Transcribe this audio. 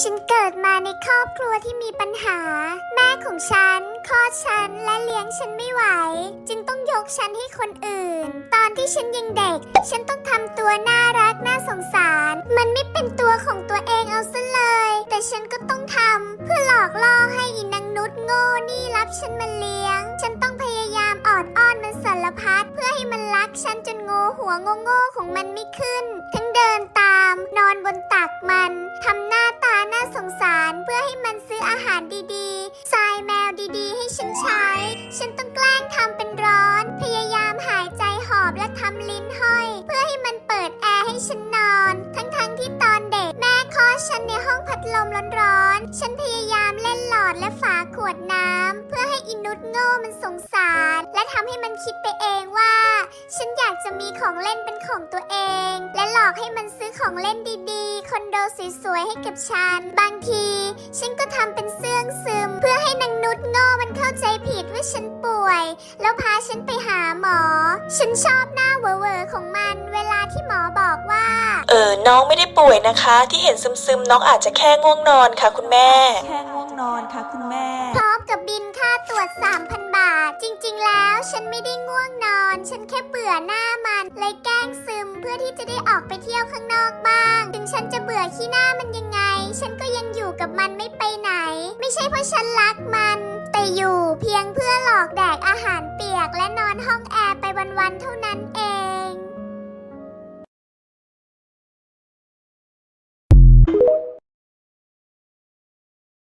ฉันเกิดมาในครอบครัวที่มีปัญหา แม่ของฉันคลอดฉันและเลี้ยงฉันไม่ไหว จึงต้องยกฉันให้คนอื่น ตอนที่ฉันยังเด็ก ฉันต้องทำตัวน่ารักน่าสงสาร มันไม่เป็นตัวของตัวเองเอาซะเลย แต่ฉันก็ต้องทำเพื่อหลอกล่อให้อินางนุษโง่นี่รับฉันมาเลี้ยง ฉันต้องพยายามออดอ้อนมันสารพัดเพื่อให้มันรักฉันจนโงหัวโง่ๆของมันไม่ขึ้นทั้ง สงสารเพื่อให้มันซื้ออาหารดีๆทรายแมวดีๆ ให้ฉันใช้ ฉันต้องแกล้งทำเป็นร้อน พยายามหายใจหอบและทำลิ้นห้อย เพื่อให้มันเปิดแอร์ให้ฉันนอน ทั้งๆที่ตอนเด็กแม่คอฉันในห้องพัดลมร้อนๆ ฉันพยายามเล่นหลอดและฝาขวดน้ำเพื่อให้อินุดโง่มันสงสาร และทำให้มันคิดไปเองว่า ฉันอยากจะมีของเล่นเป็นของตัวเอง และหลอกให้มันซื้อของเล่นดีๆ คอนโดสวยๆให้กับฉัน บางที ฉันก็ทำเป็นเสื่องซึม เพื่อให้นางนุดโง่มันเข้าใจผิดว่าฉันป่วย แล้วพาฉันไปหาหมอ ฉันชอบหน้าเวอร์ๆของมัน เวลาที่หมอบอกว่า เออ น้องไม่ได้ป่วยนะคะ ที่เห็นซึมๆ น้องอาจจะแค่ง่วงนอนค่ะ คุณแม่ แค่ง่วงนอนค่ะคุณแม่ พร้อมกับบินค่าตรวจ3,000บาทจริงๆ แล้วฉันไม่ได้ง่วงนอน ฉันแค่เบื่อหน้ามัน เลยแกล้งซึมเพื่อที่จะได้ออกไปเที่ยวข้างนอกบ้าง ถึงฉันจะเบื่อขี้หน้ามันยังไง ฉันก็ยังอยู่กับมันไม่ไปไหน ไม่ใช่เพราะฉันรักมัน แต่อยู่เพียงเพื่อหลอกแดกอาหาร